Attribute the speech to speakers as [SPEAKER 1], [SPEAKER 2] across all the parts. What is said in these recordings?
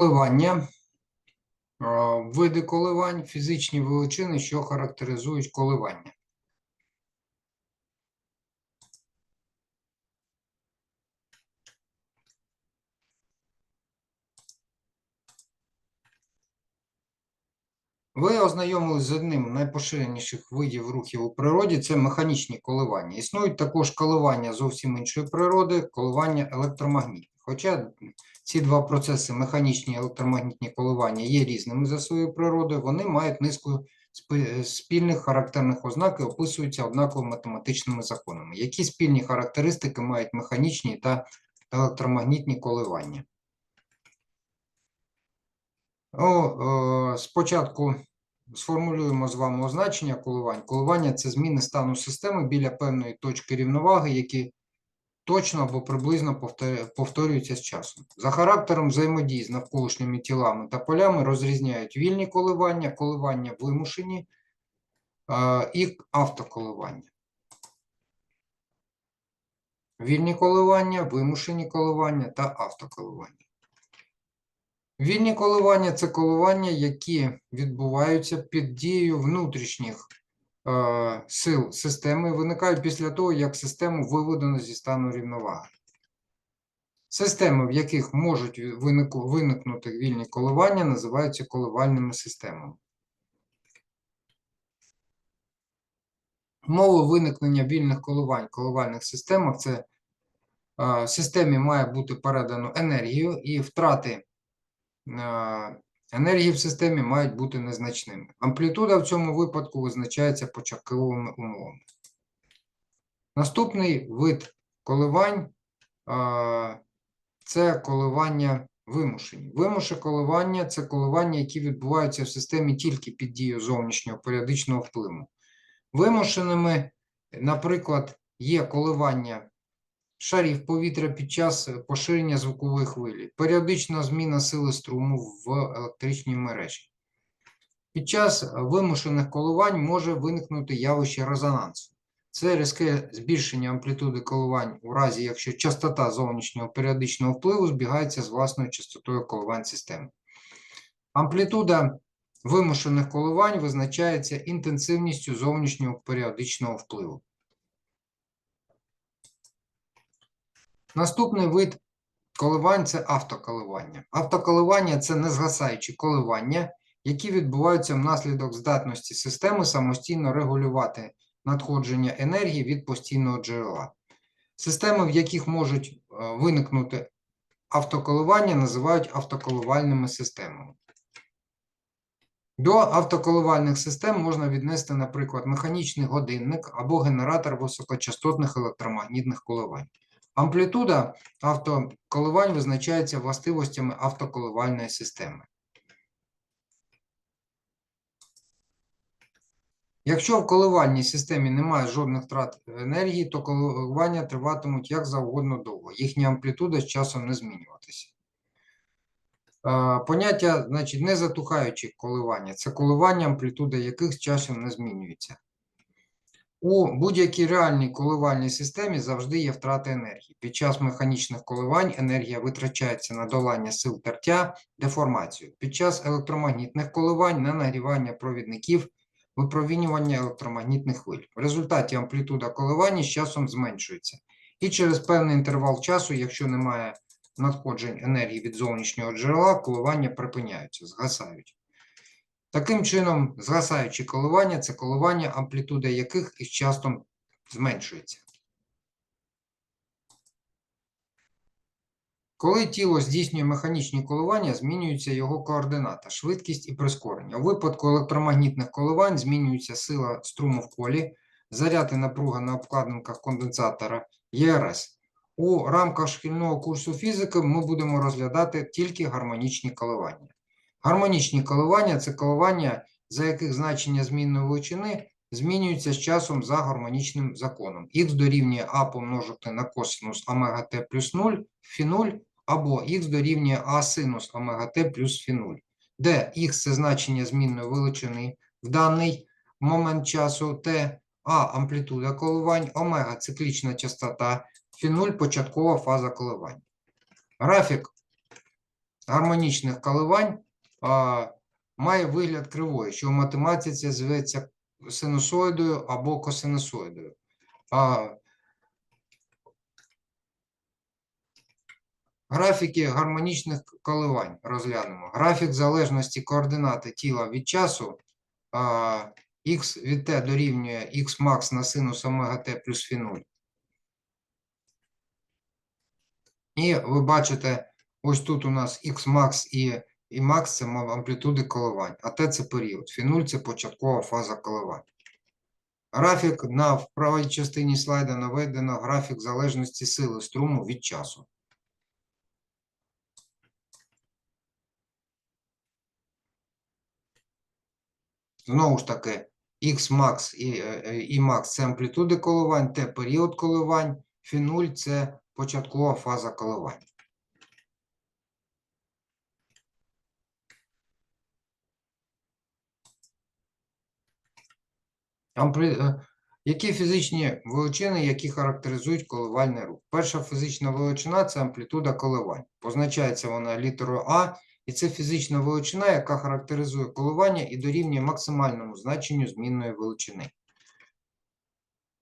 [SPEAKER 1] Коливання, види коливань, фізичні величини, що характеризують коливання. Ви ознайомились з одним з найпоширеніших видів рухів у природі це механічні коливання. Існують також коливання зовсім іншої природи, коливання електромагнітні. Хоча ці два процеси, механічні і електромагнітні коливання, є різними за своєю природою, вони мають низку спільних характерних ознак і описуються однаковими математичними законами. Які спільні характеристики мають механічні та електромагнітні коливання? О, спочатку сформулюємо з вами означення коливань. Коливання це зміни стану системи біля певної точки рівноваги, які точно або приблизно повтор- повторюються з часом. За характером взаємодії з навколишніми тілами та полями розрізняють вільні коливання, коливання вимушені е, і автоколивання. Вільні коливання, вимушені коливання та автоколивання. Вільні коливання це коливання, які відбуваються під дією внутрішніх сил системи, виникають після того, як систему виведено зі стану рівноваги. Системи, в яких можуть виникнути вільні коливання, називаються коливальними системами. Мова виникнення вільних коливань в коливальних системах це е, системі має бути передано енергію і втрати е, енергії в системі мають бути незначними. Амплітуда в цьому випадку визначається початковими умовами. Наступний вид коливань це коливання вимушені. Вимуше коливання це коливання, які відбуваються в системі тільки під дією зовнішнього періодичного впливу. Вимушеними, наприклад, є коливання шарів повітря під час е, поширення звукової хвилі, періодична зміна сили струму в електричній мережі. Під час вимушених коливань може виникнути явище резонансу. Це різке збільшення амплітуди коливань у разі, якщо частота зовнішнього періодичного впливу збігається з власною частотою коливань системи. Амплітуда вимушених коливань визначається інтенсивністю зовнішнього періодичного впливу. Наступний вид коливань це автоколивання. Автоколивання це незгасаючі коливання, які відбуваються внаслідок здатності системи самостійно регулювати надходження енергії від постійного джерела. Системи, в яких можуть е, виникнути автоколивання, називають автоколивальними системами. До автоколивальних систем можна віднести, наприклад, механічний годинник або генератор високочастотних електромагнітних коливань. Амплітуда автоколивань визначається властивостями автоколивальної системи. Якщо в коливальній системі немає жодних втрат енергії, то коливання триватимуть як завгодно довго. Їхня амплітуда з часом не змінюватися. Е, Поняття, значить, незатухаючі коливання це коливання, амплітуда яких з часом не змінюється. У будь-якій реальній коливальній системі завжди є втрата енергії. Під час механічних коливань енергія витрачається на долання сил тертя, деформацію. Під час електромагнітних коливань на нагрівання провідників, випромінювання електромагнітних хвиль. В результаті амплітуда коливання з часом зменшується. І через певний інтервал часу, якщо немає надходжень енергії від зовнішнього джерела, коливання припиняються, згасають. Таким чином, згасаючі коливання це коливання, амплітуда яких із часом зменшується. Коли тіло здійснює механічні коливання, змінюється його координата, швидкість і прискорення. У випадку електромагнітних коливань змінюється сила струму в колі, заряд і напруга на обкладинках конденсатора ЄРС. У рамках шкільного курсу фізики ми будемо розглядати тільки гармонічні коливання. Гармонічні коливання це коливання, за яких значення змінної величини змінюється з часом за гармонічним законом. Х дорівнює а помножити на косинус омега t плюс 0 фі 0, або х дорівнює а синус омега t плюс фі 0, де х це значення змінної величини в даний момент часу t, а амплітуда коливань, омега циклічна частота, фі 0 початкова фаза коливань. Графік гармонічних коливань а, має вигляд кривої, що в математиці зветься синусоїдою або косинусоїдою. А, Графіки гармонічних коливань розглянемо. Графік залежності координати тіла від часу а, х від t дорівнює х макс на синус омега t плюс фі 0. І ви бачите, ось тут у нас х макс і, і макс це амплітуди коливань, а t це період. Фі 0 це початкова фаза коливань. Графік на правій частині слайда наведено графік залежності сили струму від часу. Знову ж таки, X max і, і max – це амплітуди коливань, T – період коливань, фі 0 – це початкова фаза коливань. Е, Які фізичні величини, які характеризують коливальний рух? Перша фізична величина – це амплітуда коливань. Позначається вона літерою А, і це фізична величина, яка характеризує коливання і дорівнює максимальному значенню змінної величини.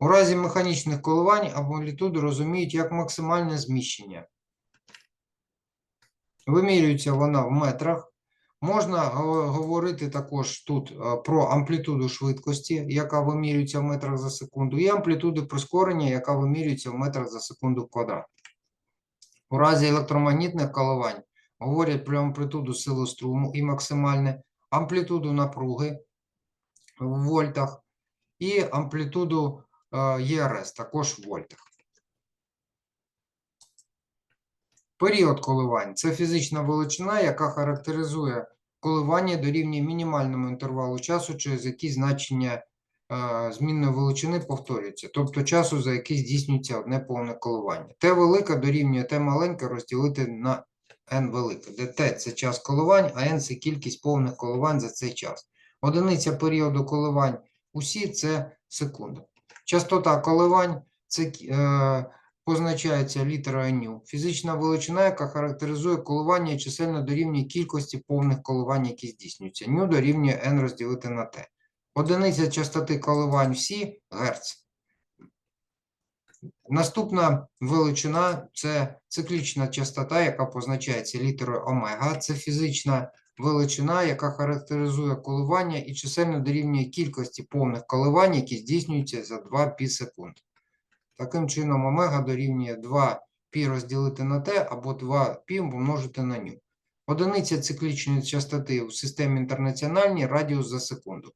[SPEAKER 1] У разі механічних коливань амплітуду розуміють як максимальне зміщення. Вимірюється вона в метрах. Можна говорити також тут е, про амплітуду швидкості, яка вимірюється в метрах за секунду, і амплітуду прискорення, яка вимірюється в метрах за секунду в квадрат. У разі електромагнітних коливань говорять про амплітуду сили струму і максимальне, амплітуду напруги в вольтах і амплітуду е, ЄРС також в вольтах. Період коливань це фізична величина, яка характеризує коливання дорівнює мінімальному інтервалу часу, через який значення е, змінної величини повторюється, тобто часу, за який здійснюється одне повне коливання. Т велика дорівнює Т маленьке розділити на n велике, де Т це час коливань, а n це кількість повних коливань за цей час. Одиниця періоду коливань усі це секунда. Частота коливань це е, позначається літерою ню. Фізична величина, яка характеризує коливання чисельно дорівнює кількості повних коливань, які здійснюються. Ню дорівнює n розділити на t. Одиниця частоти коливань всі Герц. Наступна величина це циклічна частота, яка позначається літерою омега. Це фізична величина, яка характеризує коливання і чисельно дорівнює кількості повних коливань, які здійснюються за 2 пі секунд. Таким чином, омега дорівнює 2 пі розділити на t або 2 пі помножити на ню. Одиниця циклічної частоти в системі інтернаціональній радіус за секунду.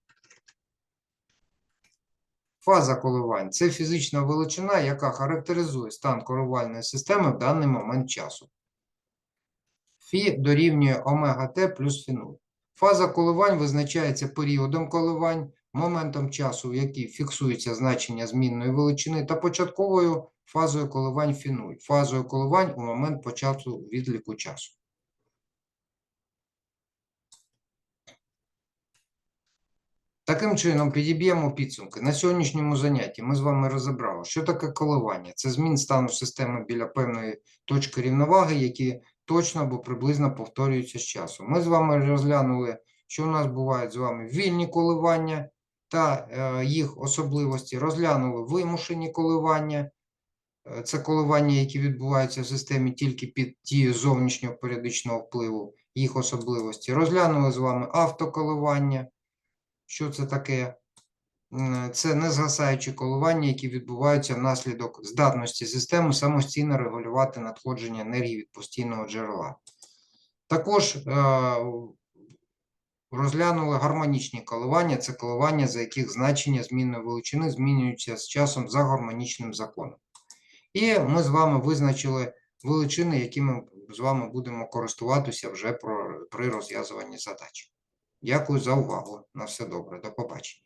[SPEAKER 1] Фаза коливань це фізична величина, яка характеризує стан коливальної системи в даний момент часу. Фі дорівнює омега Т плюс фі 0. Фаза коливань визначається періодом коливань, моментом часу, в який фіксується значення змінної величини, та початковою фазою коливань фі 0, фазою коливань у момент початку відліку часу. Таким чином, підіб'ємо підсумки. На сьогоднішньому занятті ми з вами розібрали, що таке коливання. Це змін стану системи біля певної точки рівноваги, які точно або приблизно повторюються з часом. Ми з вами розглянули, що у нас бувають з вами вільні коливання та е, їх особливості. Розглянули вимушені коливання. Е, Це коливання, які відбуваються в системі тільки під дією зовнішнього періодичного впливу, їх особливості. Розглянули з вами автоколивання. Що це таке? Це незгасаючі коливання, які відбуваються внаслідок здатності системи самостійно регулювати надходження енергії від постійного джерела. Також е, розглянули гармонічні коливання. Це коливання, за яких значення змінної величини змінюються з часом за гармонічним законом. І ми з вами визначили величини, якими з вами будемо користуватися вже при розв'язуванні задач. Дякую за увагу. На все добре. До побачення.